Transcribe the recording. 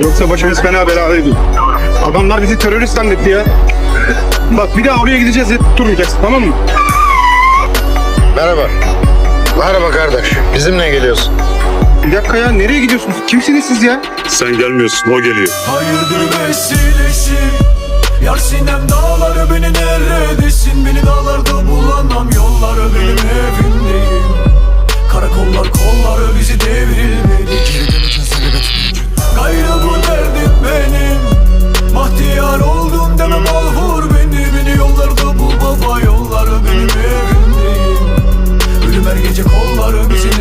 Yoksa başımız fena beladaydı. Adamlar bizi terörist zannetti ya. Bak bir daha oraya gideceğiz diye durmayacaksın tamam mı? Merhaba. Merhaba kardeş. Bizimle geliyorsun. Bir dakika ya nereye gidiyorsunuz? Kimsiniz siz ya? Sen gelmiyorsun o geliyor. Hayırdır vesilesi Yar sinem dağları beni neredesin Beni dağlarda bulamam yolları benim evimdeyim Karakollar kolları bizi devrilmedi Ağrı bizim